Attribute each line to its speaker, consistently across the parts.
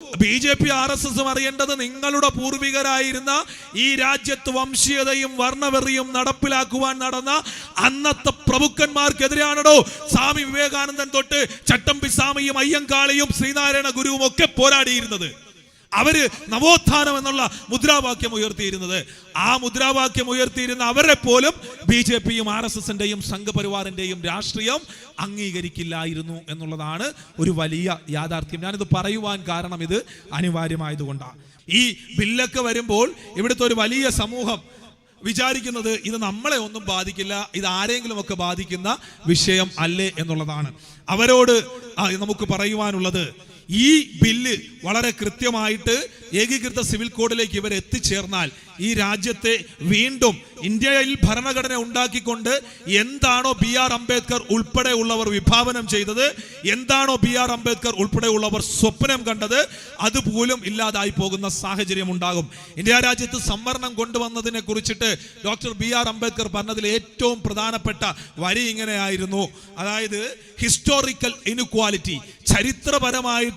Speaker 1: B J P R S എസും അറിയേണ്ടത് നിങ്ങളുടെ പൂർവികരായിരുന്ന ഈ രാജ്യത്ത് വംശീയതയും വർണവെറിയും നടപ്പിലാക്കുവാൻ നടന്ന അന്നത്തെ പ്രമുഖന്മാർക്കെതിരെയാണോ സ്വാമി വിവേകാനന്ദൻ തൊട്ട് ചട്ടമ്പി സ്വാമിയും അയ്യങ്കാളിയും ശ്രീനാരായണ ഗുരുവും ഒക്കെ പോരാടിയിരുന്നത്. അവർ നവോത്ഥാനം എന്നുള്ള മുദ്രാവാക്യം ഉയർത്തിയിരുന്നത്. ആ മുദ്രാവാക്യം ഉയർത്തിയിരുന്ന അവരെ പോലും ബി ജെ പിയും ആർ എസ് എസിന്റെയും സംഘപരിവാറിന്റെയും രാഷ്ട്രീയം അംഗീകരിക്കില്ലായിരുന്നു എന്നുള്ളതാണ് ഒരു വലിയ യാഥാർത്ഥ്യം. ഞാനിത് പറയുവാൻ കാരണം ഇത് അനിവാര്യമായതുകൊണ്ടാണ് ഈ ബില്ലൊക്കെ വരുമ്പോൾ ഇവിടുത്തെ ഒരു വലിയ സമൂഹം വിചാരിക്കുന്നത് ഇത് നമ്മളെ ഒന്നും ബാധിക്കില്ല ഇത് ആരെങ്കിലും ഒക്കെ ബാധിക്കുന്ന വിഷയം അല്ലേ എന്നുള്ളതാണ്. അവരോട് നമുക്ക് പറയുവാനുള്ളത് ഈ ബില്ല് വളരെ കൃത്യമായിട്ട് ഏകീകൃത സിവിൽ കോഡിലേക്ക് ഇവർ എത്തിച്ചേർന്നാൽ ഈ രാജ്യത്തെ വീണ്ടും ഇന്ത്യയിൽ ഭരണഘടന ഉണ്ടാക്കിക്കൊണ്ട് എന്താണോ ബി ആർ അംബേദ്കർ ഉൾപ്പെടെയുള്ളവർ വിഭാവനം ചെയ്തത് എന്താണോ ബി ആർ അംബേദ്കർ ഉൾപ്പെടെയുള്ളവർ സ്വപ്നം കണ്ടത് അതുപോലും ഇല്ലാതായി പോകുന്ന സാഹചര്യം ഉണ്ടാകും. ഇന്ത്യ രാജ്യത്ത് സംവരണം കൊണ്ടുവന്നതിനെ കുറിച്ചിട്ട് ഡോക്ടർ ബി ആർ അംബേദ്കർ പറഞ്ഞതിൽ ഏറ്റവും പ്രധാനപ്പെട്ട വരി ഇങ്ങനെയായിരുന്നു. അതായത് ഹിസ്റ്റോറിക്കൽ ഇൻക്വാലിറ്റി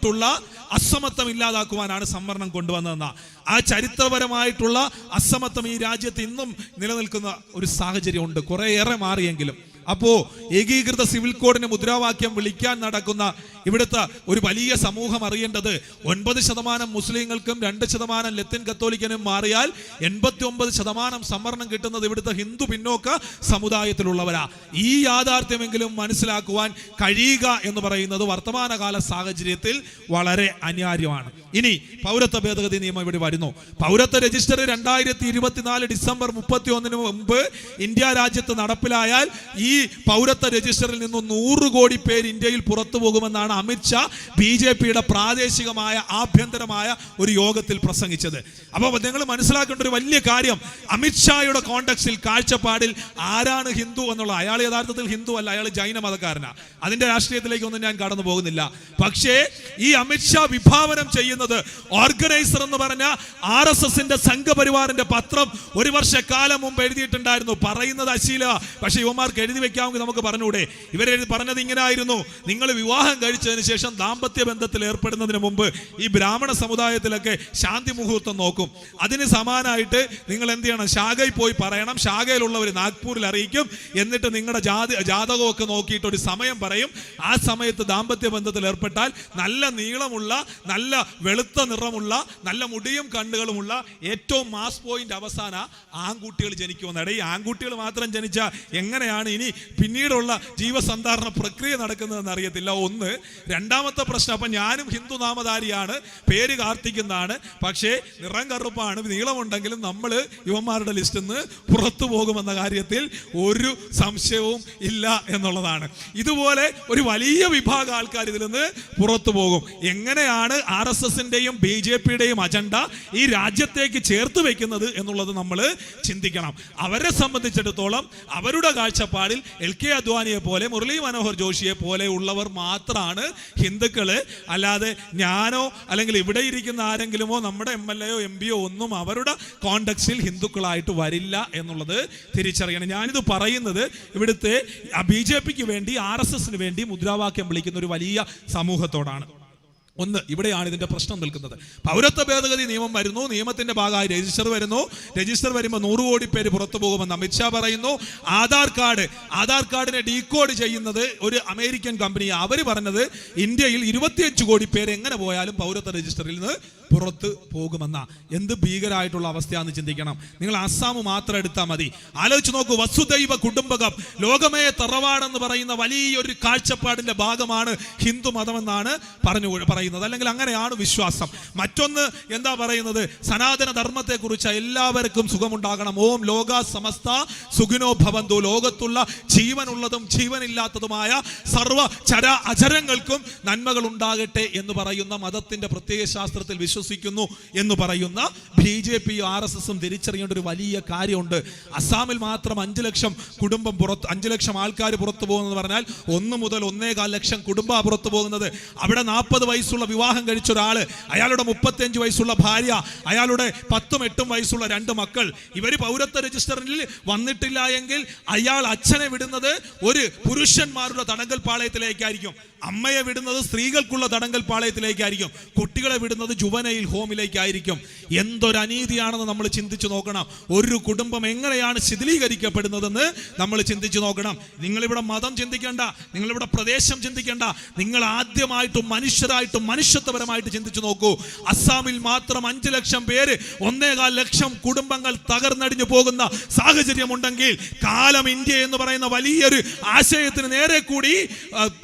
Speaker 1: ചരിത്രപരമായിട്ടുള്ള അസമത്വം ഇല്ലാതാക്കുവാനാണ് സംവരണം കൊണ്ടുവന്നതെന്ന. ആ ചരിത്രപരമായിട്ടുള്ള അസമത്വം ഈ രാജ്യത്ത് ഇന്നും നിലനിൽക്കുന്ന ഒരു സാഹചര്യമുണ്ട് കുറേയേറെ മാറിയെങ്കിലും. അപ്പോ ഏകീകൃത സിവിൽ കോഡിന് മുദ്രാവാക്യം വിളിക്കാൻ നടക്കുന്ന ഇവിടുത്തെ ഒരു വലിയ സമൂഹം അറിയേണ്ടത് ഒൻപത് ശതമാനം മുസ്ലിങ്ങൾക്കും രണ്ട് ശതമാനം ലത്തിൻ കത്തോലിക്കനും മാറിയാൽ എൺപത്തി ഒമ്പത് ശതമാനം സംവരണം കിട്ടുന്നത് ഇവിടുത്തെ ഹിന്ദു പിന്നോക്ക സമുദായത്തിലുള്ളവരാ. ഈ യാഥാർത്ഥ്യമെങ്കിലും മനസ്സിലാക്കുവാൻ കഴിയുക എന്ന് പറയുന്നത് വർത്തമാനകാല സാഹചര്യത്തിൽ വളരെ അനിവാര്യമാണ്. ഇനി പൗരത്വ ഭേദഗതി നിയമം ഇവിടെ വരുന്നു. പൗരത്വ രജിസ്റ്റർ രണ്ടായിരത്തി ഇരുപത്തിനാല് ഡിസംബർ മുപ്പത്തി ഒന്നിന് മുമ്പ് ഇന്ത്യ രാജ്യത്ത് നടപ്പിലായാൽ ഈ പൗരത്വ രജിസ്റ്ററിൽ നിന്നും നൂറ് കോടി പേര് ഇന്ത്യയിൽ പുറത്തു പോകുമെന്നാണ് അമിത്ഷാ ബി ജെ പിയുടെ പ്രാദേശികമായ ആഭ്യന്തരമായ ഒരു യോഗത്തിൽ പ്രസംഗിച്ചത്. അപ്പോൾ നിങ്ങൾ മനസ്സിലാക്കേണ്ട ഒരു വലിയ കാര്യം അമിത്ഷായുടെ കോണ്ടക്സിൽ കാഴ്ചപ്പാടിൽ ആരാണ് ഹിന്ദു എന്നുള്ള അയാൾ യഥാർത്ഥത്തിൽ ഹിന്ദു അല്ല അയാൾ ജൈന മതക്കാരനാണ് രാഷ്ട്രീയത്തിലേക്ക് ഒന്നും ഞാൻ കടന്നു പോകുന്നില്ല. പക്ഷേ ഈ അമിത്ഷാ വിഭാവനം ചെയ്യുന്നത് ഓർഗനൈസർ എന്ന് പറഞ്ഞ ആർ എസ് എസിന്റെ സംഘപരിവാറിന്റെ പത്രം ഒരു വർഷക്കാലം മുമ്പ് എഴുതിയിട്ടുണ്ടായിരുന്നു. പറയുന്നത് അശീല പക്ഷെ യുവമാർക്ക് എഴുതി വെക്കാമെങ്കിൽ നമുക്ക് പറഞ്ഞൂടെ ഇവരെ പറഞ്ഞത് ഇങ്ങനെ ആയിരുന്നു നിങ്ങൾ വിവാഹം കഴിച്ചതിന് ശേഷം ദാമ്പത്യ ബന്ധത്തിൽ ഏർപ്പെടുന്നതിന് മുമ്പ് ഈ ബ്രാഹ്മണ സമുദായത്തിലൊക്കെ ശാന്തി മുഹൂർത്തം നോക്കും. അതിന് സമാനായിട്ട് നിങ്ങൾ എന്ത് ചെയ്യണം? ശാഖയിൽ പോയി പറയണം. ശാഖയിലുള്ളവർ നാഗ്പൂരിൽ അറിയിക്കും. എന്നിട്ട് നിങ്ങളുടെ ജാതി ജാതകമൊക്കെ നോക്കിയിട്ട് ഒരു സമയം പറയും. ആ സമയത്ത് ദാമ്പത്യ ബന്ധത്തിൽ ഏർപ്പെട്ടാൽ നല്ല നീളമുള്ള നല്ല വെളുത്ത നിറമുള്ള നല്ല മുടിയും കണ്ണുകളുമുള്ള ഏറ്റവും മാസ് പോയിന്റ് അവസാന ആൺകുട്ടികൾ ജനിക്കുമെന്നാണ്. ഈ ആൺകുട്ടികൾ മാത്രം ജനിച്ച എങ്ങനെയാണ് ഇനി പിന്നീടുള്ള ജീവസന്ധാരണ പ്രക്രിയ നടക്കുന്നതെന്ന് അറിയത്തില്ല. ഒന്ന് രണ്ടാമത്തെ പ്രശ്നം അപ്പം ഞാനും ഹിന്ദു നാമധാരിയാണ് പേര് കാർത്തിക്കുന്നതാണ് പക്ഷേ നിറം കറുപ്പാണ് നീളമുണ്ടെങ്കിലും നമ്മൾ യുവന്മാരുടെ ലിസ്റ്റിൽ നിന്ന് പുറത്തു പോകുമെന്ന കാര്യത്തിൽ ഒരു സംശയവും ഇല്ല എന്നുള്ളതാണ്. ഇതുപോലെ ഒരു വലിയ വിഭാഗം ആൾക്കാർ ഇതിൽ നിന്ന് പുറത്തു പോകും. എങ്ങനെയാണ് ആർ എസ് എസിന്റെയും ബി ജെ പിയുടെയും അജണ്ട ഈ രാജ്യത്തേക്ക് ചേർത്ത് വെക്കുന്നത് എന്നുള്ളത് നമ്മൾ ചിന്തിക്കണം. അവരെ സംബന്ധിച്ചിടത്തോളം അവരുടെ കാഴ്ചപ്പാടിൽ എൽ കെ അദ്വാനിയെ പോലെ മുരളി മനോഹർ ജോഷിയെ പോലെ ഉള്ളവർ മാത്രമാണ് ഹിന്ദുക്കൾ അല്ലാതെ ഞാനോ അല്ലെങ്കിൽ ഇവിടെ ഇരിക്കുന്ന ആരെങ്കിലുമോ നമ്മുടെ എം എൽ എയോ എം പിയോ ഒന്നും അവരുടെ കോണ്ടക്സിൽ ഹിന്ദുക്കളായിട്ട് വരില്ല എന്നുള്ളത് തിരിച്ചറിയണം. ഞാനിത് പറയുന്നത് ഇവിടുത്തെ ബി ജെ പിക്ക് വേണ്ടി ആർ എസ് എസിന് വേണ്ടി മുദ്രാവാക്യം വിളിക്കുന്ന ഒരു വലിയ സമൂഹത്തോടാണ്. ഒന്ന് ഇവിടെയാണ് ഇതിന്റെ പ്രശ്നം നിൽക്കുന്നത്. പൗരത്വ ഭേദഗതി നിയമം വരുന്നു. നിയമത്തിന്റെ ഭാഗമായി രജിസ്റ്റർ വരുന്നു. രജിസ്റ്റർ വരുമ്പോൾ നൂറ് കോടി പേര് പുറത്തു പോകുമെന്ന് അമിത്ഷാ പറയുന്നു. ആധാർ കാർഡ് ആധാർ കാർഡിനെ ഡീകോഡ് ചെയ്യുന്നത് ഒരു അമേരിക്കൻ കമ്പനി അവർ പറഞ്ഞത് ഇന്ത്യയിൽ ഇരുപത്തിയഞ്ച് കോടി പേര് എങ്ങനെ പോയാലും പൗരത്വ രജിസ്റ്ററിൽ നിന്ന് പുറത്ത് പോകുമെന്ന. എന്ത് ഭീകരമായിട്ടുള്ള അവസ്ഥയാണെന്ന് ചിന്തിക്കണം. നിങ്ങൾ അസ്സാം മാത്രം എടുത്താൽ മതി. ആലോചിച്ച് നോക്കൂ. വസുദൈവ കുടുംബകം ലോകമേ തറവാടെന്ന് പറയുന്ന വലിയൊരു കാഴ്ചപ്പാടിന്റെ ഭാഗമാണ് ഹിന്ദു മതമെന്നാണ് പറഞ്ഞു പറയുന്നത്. അല്ലെങ്കിൽ അങ്ങനെയാണ് വിശ്വാസം. മറ്റൊന്ന് എന്താ പറയുന്നത്? സനാതന ധർമ്മത്തെ കുറിച്ച് എല്ലാവർക്കും സുഖമുണ്ടാകണം. ഓം ലോക സമസ്ത സുഖിനോ ഭവന്തു. ലോകത്തുള്ള ജീവനുള്ളതും ജീവനില്ലാത്തതുമായ സർവ ചര അചരങ്ങൾക്കും നന്മകൾ ഉണ്ടാകട്ടെ എന്ന് പറയുന്ന മതത്തിന്റെ പ്രത്യേക ശാസ്ത്രത്തിൽ വിശ്വസിക്കുന്നു എന്ന് പറയുന്ന B J P R S എസും തിരിച്ചറിയേണ്ട ഒരു വലിയ കാര്യമുണ്ട്. അസാമിൽ മാത്രം അഞ്ചു ലക്ഷം കുടുംബം പുറത്ത് അഞ്ചു ലക്ഷം ആൾക്കാർ പുറത്തു പോകുന്നത് പറഞ്ഞാൽ ഒന്ന് മുതൽ ഒന്നേകാൽ ലക്ഷം കുടുംബ പുറത്തു പോകുന്നത്. അവിടെ നാൽപ്പത് വയസ്സുള്ള വിവാഹം കഴിച്ച ഒരാൾ അയാളുടെ മുപ്പത്തിയഞ്ച് വയസ്സുള്ള ഭാര്യ അയാളുടെ പത്തും എട്ടും വയസ്സുള്ള രണ്ട് മക്കൾ. ഇവർ പൗരത്വ രജിസ്റ്ററിൽ വന്നിട്ടില്ല എങ്കിൽ അയാൾ അച്ഛനെ വിടുന്നത് ഒരു പുരുഷന്മാരുടെ തടങ്കൽ പാളയത്തിലേക്കായിരിക്കും. അമ്മയെ വിടുന്നത് സ്ത്രീകൾക്കുള്ള തടങ്കൽ പാളയത്തിലേക്കായിരിക്കും. കുട്ടികളെ വിടുന്നത് ജുവനയിൽ ഹോമിലേക്കായിരിക്കും. എന്തൊരനീതിയാണെന്ന് നമ്മൾ ചിന്തിച്ചു നോക്കണം. ഒരു കുടുംബം എങ്ങനെയാണ് ശിഥിലീകരിക്കപ്പെടുന്നതെന്ന് നമ്മൾ ചിന്തിച്ചു നോക്കണം. നിങ്ങളിവിടെ മതം ചിന്തിക്കേണ്ട. നിങ്ങളിവിടെ പ്രദേശം ചിന്തിക്കേണ്ട. നിങ്ങൾ ആദ്യമായിട്ടും മനുഷ്യരായിട്ടും മനുഷ്യത്വപരമായിട്ട് ചിന്തിച്ചു നോക്കൂ. അസ്സാമിൽ മാത്രം അഞ്ചു ലക്ഷം പേര് ഒന്നേകാൽ ലക്ഷം കുടുംബങ്ങൾ തകർന്നടിഞ്ഞു പോകുന്ന സാഹചര്യമുണ്ടെങ്കിൽ കാലം ഇന്ത്യ എന്ന് പറയുന്ന വലിയൊരു ആശയത്തിന് നേരെ കൂടി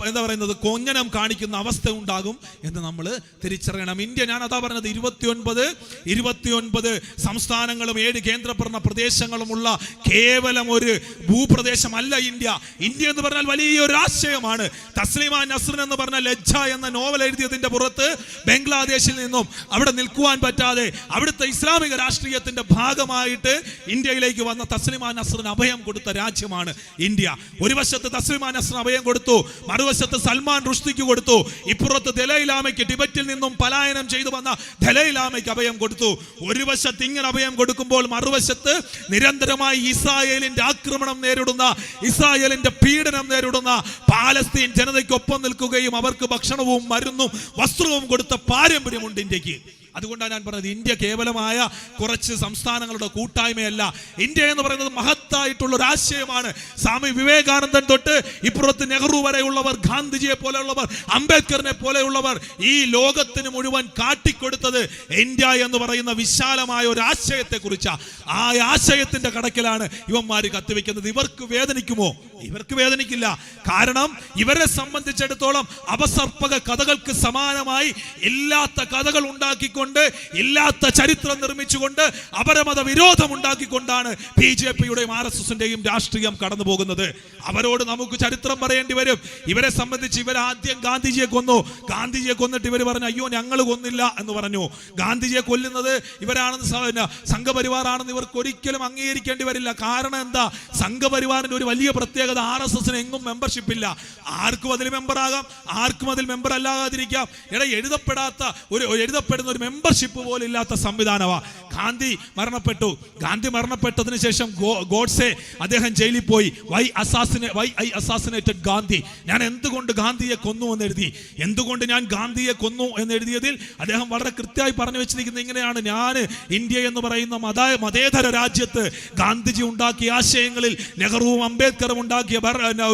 Speaker 1: എന്താ പറയുന്നത് കൊഞ്ഞനം കാണിക്കുന്ന അവസ്ഥ ഉണ്ടാകും എന്ന് നമ്മൾ തിരിച്ചറിയണം. ഇന്ത്യ ഞാൻ അതാ പറഞ്ഞത് ഇരുപത്തിയൊൻപത് ഇരുപത്തിയൊൻപത് സംസ്ഥാനങ്ങളും ഏഴ് കേന്ദ്രഭരണ പ്രദേശങ്ങളുമുള്ള കേവലം ഒരു ഭൂപ്രദേശമല്ല ഇന്ത്യ. ഇന്ത്യ എന്ന് പറഞ്ഞാൽ വലിയൊരു ആശയമാണ് തസ്ലിമ നസ്രൻ എന്ന് പറഞ്ഞ ലജ്ജ എന്ന നോവൽ എഴുതിയതിന്റെ പുറത്ത് ബംഗ്ലാദേശിൽ നിന്നും അവിടെ നിൽക്കുവാൻ പറ്റാതെ അവിടുത്തെ ഇസ്ലാമിക രാഷ്ട്രീയത്തിന്റെ ഭാഗമായിട്ട് ഇന്ത്യയിലേക്ക് വന്ന തസ്ലിമ നസ്രൻ അഭയം കൊടുത്ത രാജ്യമാണ് ഇന്ത്യ. ഒരു വശത്ത് തസ്ലിമ നസ്രൻ അഭയം കൊടുത്തു മറുവശത്ത് സൽമാൻ റുഷ്ദിക്ക് കൊടുത്തു. ഇപ്പുറത്ത് ദലൈലാമയ്ക്ക് ടിബറ്റിൽ നിന്നും പലായനം ചെയ്തു വന്ന ദലൈലാമയ്ക്ക് അഭയം കൊടുത്തു. ഒരു വശത്ത് ഇങ്ങനെ അഭയം കൊടുക്കുമ്പോൾ മറുവശത്ത് നിരന്തരമായി ഇസ്രായേലിന്റെ ആക്രമണം നേരിടുന്ന ഇസ്രായേലിന്റെ പീഡനം നേരിടുന്ന പാലസ്തീൻ ജനതയ്ക്കൊപ്പം നിൽക്കുകയും അവർക്ക് ഭക്ഷണവും മരുന്നും വസ്ത്രവും കൊടുത്ത പാരമ്പര്യമുണ്ട് ഇന്ത്യയ്ക്ക്. അതുകൊണ്ടാണ് ഞാൻ പറഞ്ഞത് ഇന്ത്യ കേവലമായ കുറച്ച് സംസ്ഥാനങ്ങളുടെ കൂട്ടായ്മയല്ല. ഇന്ത്യ എന്ന് പറയുന്നത് മഹത്തായിട്ടുള്ള ഒരു ആശയമാണ്. സ്വാമി വിവേകാനന്ദൻ തൊട്ട് ഇപ്പുറത്ത് നെഹ്റു വരെയുള്ളവർ ഗാന്ധിജിയെ പോലെയുള്ളവർ അംബേദ്കറിനെ പോലെയുള്ളവർ ഈ ലോകത്തിന് മുഴുവൻ കാട്ടിക്കൊടുത്തത് ഇന്ത്യ എന്ന് പറയുന്ന വിശാലമായ ഒരു ആശയത്തെ കുറിച്ചാണ് ആ ആശയത്തിന്റെ കടക്കിലാണ് ഇവന്മാർ കത്തിവെക്കുന്നത്. ഇവർക്ക് വേദനിക്കുമോ? ഇവർക്ക് വേദനിക്കില്ല. കാരണം ഇവരെ സംബന്ധിച്ചിടത്തോളം അപസർപ്പക കഥകൾക്ക് സമാനമായി ഇല്ലാത്ത കഥകൾ ഉണ്ടാക്കിക്കൊണ്ട് ഇല്ലാത്ത ചരിത്രം നിർമ്മിച്ചുകൊണ്ട് അപരമത വിരോധം ഉണ്ടാക്കിക്കൊണ്ടാണ് ബി ജെ പിയുടെയും ആർ എസ് എസിന്റെയും രാഷ്ട്രീയം കടന്നു പോകുന്നത് അവരോട് നമുക്ക് ചരിത്രം പറയേണ്ടി വരും. ഇവരെ സംബന്ധിച്ച് ഇവർ ആദ്യം ഗാന്ധിജിയെ കൊന്നു. ഗാന്ധിജിയെ കൊന്നിട്ട് ഇവർ പറഞ്ഞു അയ്യോ ഞങ്ങൾ കൊന്നില്ല എന്ന് പറഞ്ഞു. ഗാന്ധിജിയെ കൊല്ലുന്നത് ഇവരാണെന്ന് സംഘപരിവാറാണെന്ന് ഇവർക്ക് ഒരിക്കലും അംഗീകരിക്കേണ്ടി വരില്ല. കാരണം എന്താ? സംഘപരിവാറിന്റെ ഒരു വലിയ പ്രത്യേകത ആർ എസ് എസിന് എങ്ങും മെമ്പർഷിപ്പ് ഇല്ല. ആർക്കും അതിൽ മെമ്പർ ആകാം ആർക്കും അതിൽ മെമ്പർ അല്ലാതിരിക്കാം. ഇട എഴുതപ്പെടാത്ത ഒരു എഴുതപ്പെടുന്ന ഒരു മെമ്പർഷിപ്പ് പോലും ഇല്ലാത്ത സംവിധാനമാ. ഗാന്ധി മരണപ്പെട്ടു. ഗാന്ധി മരണപ്പെട്ടതിന് ശേഷം ഗോഡ്സെ അദ്ദേഹം ജയിലിൽ പോയി. Why assassinate why I assassinated Gandhi. ഞാൻ എന്തുകൊണ്ട് ഗാന്ധിയെ കൊന്നു എന്ന് എഴുതി എന്തുകൊണ്ട് ഞാൻ ഗാന്ധിയെ കൊന്നു എന്ന് എഴുതിയതിൽ അദ്ദേഹം വളരെ കൃത്യമായി പറഞ്ഞു വെച്ചിരിക്കുന്നത് ഇങ്ങനെയാണ്. ഞാൻ ഇന്ത്യ എന്ന് പറയുന്ന മത മതേതര രാജ്യത്ത് ഗാന്ധിജി ഉണ്ടാക്കിയ ആശയങ്ങളിൽ നെഹ്റുവും അംബേദ്കറും ഉണ്ടാക്കിയ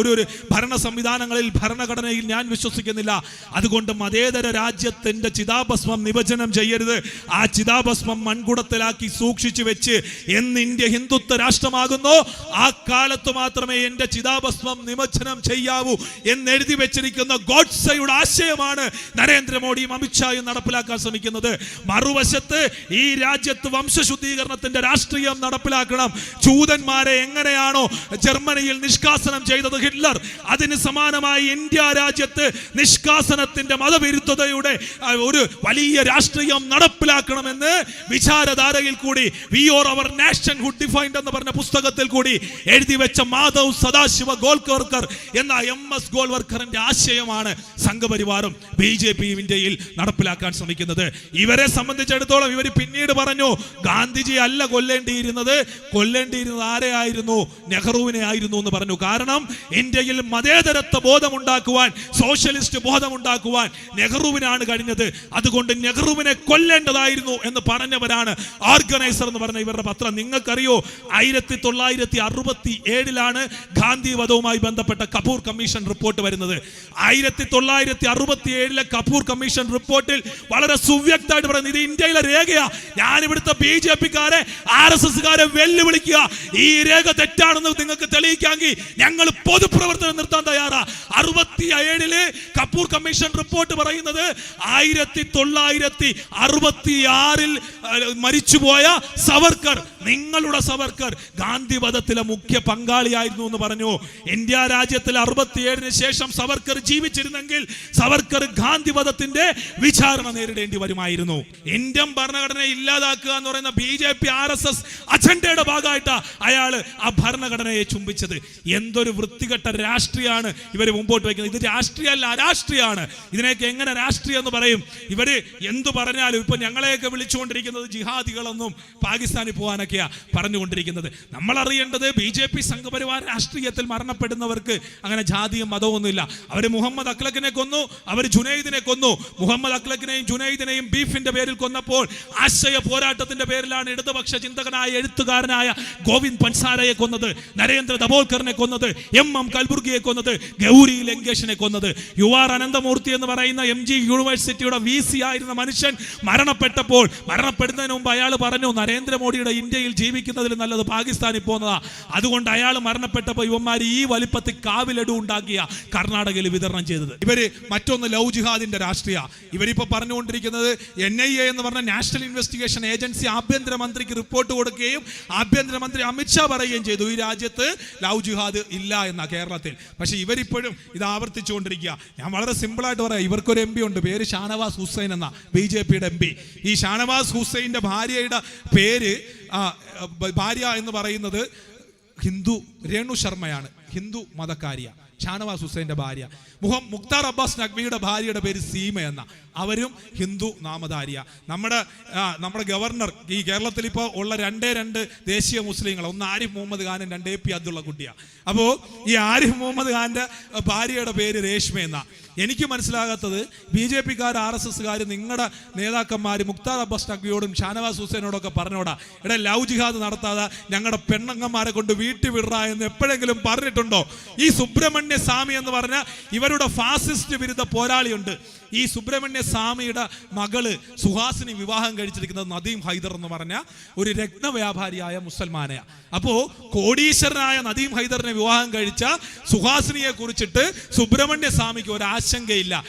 Speaker 1: ഒരു ഒരു ഭരണ സംവിധാനങ്ങളിൽ ഭരണഘടനയിൽ ഞാൻ വിശ്വസിക്കുന്നില്ല. അതുകൊണ്ട് മതേതര രാജ്യത്തിന്റെ ചിതാഭസ്മം നിവചനം ചെയ്യരുത്. ആ ചിതാഭസ്മം മൺകുടത്തിലാക്കി സൂക്ഷിച്ചു വെച്ച് എന്ന് ഇന്ത്യ ഹിന്ദുത്വ രാഷ്ട്രമാകുന്നു. ആ കാലത്ത് മാത്രമേ എന്റെ ചിതാഭസ്മം നിമജ്ജനം ചെയ്യാവൂ എന്ന് എഴുതി വെച്ചിരിക്കുന്ന ഗോഡ്സയുടെ ആശയമാണ് നരേന്ദ്രമോദിയും അമിത്ഷായും നടപ്പിലാക്കാൻ ശ്രമിക്കുന്നത്. മറുവശത്ത് ഈ രാജ്യത്ത് വംശശുദ്ധീകരണത്തിന്റെ രാഷ്ട്രീയം നടപ്പിലാക്കണം. ജൂതന്മാരെ എങ്ങനെയാണോ ജർമ്മനിയിൽ നിഷ്കാസനം ചെയ്തത് ഹിറ്റ്ലർ അതിന് സമാനമായി ഇന്ത്യ രാജ്യത്ത് നിഷ്കാസനത്തിന്റെ മതവിരുദ്ധതയുടെ ഒരു വലിയ രാഷ്ട്രീയം നടപ്പിലാക്കണമെന്ന് വിചാരധാരയിൽ കൂടി we or our nationhood defined എന്ന് പറഞ്ഞ പുസ്തകത്തിൽ കൂടി എഴുതി വെച്ച മാധവ് സദാശിവ ഗോൾവർക്കർ എന്ന എം എസ് ഗോൾവർക്കറിന്റെ ആശയമാണ് സംഘപരിവാറും ബി ജെ പി ഇന്ത്യയിൽ നടപ്പിലാക്കാൻ ശ്രമിക്കുന്നത്. ഇവരെ സംബന്ധിച്ചിടത്തോളം ഇവർ പിന്നീട് പറഞ്ഞു ഗാന്ധിജി അല്ല കൊല്ലേണ്ടിയിരുന്നത്. കൊല്ലേണ്ടിയിരുന്നത് ആരെയായിരുന്നു? നെഹ്റുവിനെ ആയിരുന്നു എന്ന് പറഞ്ഞു. കാരണം ഇന്ത്യയിൽ മതേതരത്വ ബോധമുണ്ടാക്കുവാൻ സോഷ്യലിസ്റ്റ് ബോധമുണ്ടാക്കുവാൻ നെഹ്റുവിനാണ് കഴിഞ്ഞത്. അതുകൊണ്ട് നെഹ്റുവിനെ കൊല്ലേണ്ടതായിരുന്നു എന്ന് പറഞ്ഞവരാണ് ഓർഗനൈസർ എന്ന് പറഞ്ഞ ഇവരുടെ പത്രം. നിങ്ങൾക്കറിയോ ആയിരത്തി തൊള്ളായിരത്തി അറുപത്തി ഏഴിലാണ് ഗാന്ധി വധവുമായി ബന്ധപ്പെട്ട കപൂർ കമ്മീഷൻ റിപ്പോർട്ട് വരുന്നത്. ആയിരത്തി തൊള്ളായിരത്തി അറുപത്തി ഏഴിലെ കപൂർ കമ്മീഷൻ റിപ്പോർട്ടിൽ വളരെ സുവ്യക്തമായിട്ട് പറയുന്നത് ഇത് ഇന്ത്യയിലെ രേഖയാ. ഞാൻ ഇവിടുത്തെ ബി ജെ പിക്കാരെ ആർ എസ് എസ്കാരെ വെല്ലുവിളിക്കുക. ഈ രേഖ തെറ്റാണെന്ന് നിങ്ങൾക്ക് തെളിയിക്കാമെങ്കിൽ ഞങ്ങൾ പൊതുപ്രവർത്തനം നിർത്താൻ തയ്യാറാ. അറുപത്തി ഏഴിൽ കപൂർ കമ്മീഷൻ റിപ്പോർട്ട് പറയുന്നത് ആയിരത്തി തൊള്ളായിരത്തി അറുപത്തി ആറിൽ മരിച്ചുപോയ സവർക്കർ നിങ്ങളുടെ സവർക്കർ ഗാന്ധി വധത്തിലെ മുഖ്യ പങ്കാളിയായിരുന്നു എന്ന് പറഞ്ഞു. ഇന്ത്യ രാജ്യത്തിൽ അറുപത്തിയേഴിന് ശേഷം സവർക്കർ ജീവിച്ചിരുന്നെങ്കിൽ സവർക്കർ ഗാന്ധി വധത്തിന്റെ വിചാരണ നേരിടേണ്ടി വരുമായിരുന്നു. ഇന്ത്യൻ ഭരണഘടനയെ ഇല്ലാതാക്കുക എന്ന് പറയുന്ന B J P R S S അജണ്ടയുടെ ഭാഗമായിട്ടാ അയാൾ ആ ഭരണഘടനയെ ചുംബിച്ചത്. എന്തൊരു വൃത്തികെട്ട രാഷ്ട്രീയമാണ് ഇവർ മുമ്പോട്ട് വയ്ക്കുന്നത്. ഇത് രാഷ്ട്രീയമല്ല അരാഷ്ട്രീയമാണ്. ഇതിനെയൊക്കെ എങ്ങനെ രാഷ്ട്രീയം എന്ന് പറയും? ഇവർ എന്തു പറഞ്ഞാലും ഇപ്പൊ ഞങ്ങളെയൊക്കെ വിളിച്ചുകൊണ്ടിരിക്കുന്നത് ജിഹാദികളെന്നും പാകിസ്ഥാനിൽ പോകാനൊക്കെ എന്നൊക്കെയാ പറഞ്ഞുകൊണ്ടിരിക്കുന്നത്. നമ്മൾ അറിയേണ്ടത് ബി ജെ പി സംഘപരിവാർ രാഷ്ട്രീയത്തിൽ മരണപ്പെടുന്നവർക്ക് അങ്ങനെ ജാതിയും മതവും ഒന്നുമില്ല അവർ മുഹമ്മദ് അക്ലഖിനെ കൊന്നു അവർ ജുനൈദിനെ കൊന്നു. മുഹമ്മദ് അക്ലഖിനെയും ജുനൈദിനെയും ബീഫിന്റെ പേരിൽ കൊന്നപ്പോൾ ആശയ പോരാട്ടത്തിന്റെ പേരിലാണ് ഇടതുപക്ഷ ചിന്തകനായ എഴുത്തുകാരനായ ഗോവിന്ദ് പൻസാരയെ കൊന്നത് നരേന്ദ്ര ദബോൽക്കറിനെ കൊന്നത് എം എം കൽബുർഗിയെ കൊന്നത് ഗൗരി ലങ്കേഷിനെ കൊന്നത്. യു ആർ അനന്തമൂർത്തി എന്ന് പറയുന്ന എം ജി യൂണിവേഴ്സിറ്റിയുടെ വി സി ആയിരുന്ന മനുഷ്യൻ മരണപ്പെട്ടപ്പോൾ മരണപ്പെടുന്നതിന് മുമ്പ് അയാൾ പറഞ്ഞു നരേന്ദ്രമോദിയുടെ ഇന്ത്യയിൽ ജീവിക്കുന്നതിൽ നല്ലത് പാകിസ്ഥാനിൽ പോകുന്നതാ. അതുകൊണ്ട് അയാൾ മരണപ്പെട്ടപ്പോൾ ഇവന്മാർ ഈ വലിപ്പത്തിൽ കാവിലടു ഉണ്ടാക്കിയ കർണാടകയിൽ വിതരണം ചെയ്തത്. ഇവർ മറ്റൊന്ന് ലവ് ജിഹാദിന്റെ രാഷ്ട്രീയ. ഇവരിപ്പോ പറഞ്ഞുകൊണ്ടിരിക്കുന്നത് എൻ ഐ എ എന്ന് പറഞ്ഞ നാഷണൽ ഇൻവെസ്റ്റിഗേഷൻ ഏജൻസി ആഭ്യന്തരമന്ത്രിക്ക് റിപ്പോർട്ട് കൊടുക്കുകയും ആഭ്യന്തരമന്ത്രി അമിത്ഷാ പറയുകയും ചെയ്തു. ഈ രാജ്യത്ത് ലവ് ജിഹാദ് ഇല്ല എന്ന കേരളത്തിൽ. പക്ഷെ ഇവരിപ്പോഴും ഇത് ആവർത്തിച്ചുകൊണ്ടിരിക്കുക. ഞാൻ വളരെ സിമ്പിളായിട്ട് പറയാം. ഇവർക്കൊരു എം പി ഉണ്ട്. പേര് ഷാനവാസ് ഹുസൈൻ എന്ന. ബി ജെ പിയുടെ എം പി ഈ ഷാനവാസ് ഹുസൈന്റെ ഭാര്യയുടെ പേര് ആ, ഭാര്യ എന്ന് പറയുന്നത് ഹിന്ദു രേണു ശർമ്മയാണ്. ഹിന്ദു മതക്കാരിയ ഷാനവാസ് ഹുസൈന്റെ ഭാര്യ. മുഹം മുക്താർ അബ്ബാസ് നഖ്വിയുടെ ഭാര്യയുടെ പേര് സീമ എന്ന. അവരും ഹിന്ദു നാമധാരിയ. നമ്മുടെ നമ്മുടെ ഗവർണർ ഈ കേരളത്തിൽ ഇപ്പോൾ ഉള്ള രണ്ടേ രണ്ട് ദേശീയ മുസ്ലിങ്ങൾ ഒന്ന് ആരിഫ് മുഹമ്മദ് ഖാനും രണ്ട് എ പി അബ്ദുള്ള കുട്ടിയാണ് അപ്പോൾ ഈ ആരിഫ് മുഹമ്മദ് ഖാന്റെ ഭാര്യയുടെ പേര് രേഷ്മ എന്ന. എനിക്ക് മനസ്സിലാകാത്തത് ബി ജെ പിക്കാർ ആർ എസ് എസ്സുകാർ നിങ്ങളുടെ നേതാക്കന്മാർ മുക്താർ അബ്ബാസ് നഖ്വിയോടും ഷാനവാസ് ഹുസൈനോടൊക്കെ പറഞ്ഞോടാ. ഇവിടെ ലവ് ജിഹാദ് നടത്താതെ ഞങ്ങളുടെ പെണ്ണങ്ങന്മാരെ കൊണ്ട് വീട്ടിൽ വിടറ എന്ന് എപ്പോഴെങ്കിലും പറഞ്ഞിട്ടുണ്ടോ? ഈ സുബ്രഹ്മണ്യ സ്വാമി എന്ന് പറഞ്ഞ ഇവരുടെ ഫാസിസ്റ്റ് വിരുദ്ധ പോരാളിയുണ്ട്. ഈ സുബ്രഹ്മണ്യ സ്വാമിയുടെ മകൾ സുഹാസിനി വിവാഹം കഴിച്ചിരിക്കുന്നത് നദീം ഹൈദർ എന്ന് പറഞ്ഞ ഒരു രത്നവ്യാപാരിയായ മുസൽമാനയ. അപ്പോ കോടീശ്വരനായ നദീം ഹൈദറിനെ വിവാഹം കഴിച്ച സുഹാസിനിയെ കുറിച്ചിട്ട് സുബ്രഹ്മണ്യ സ്വാമിക്ക് ഒരു ആശങ്കയില്ല.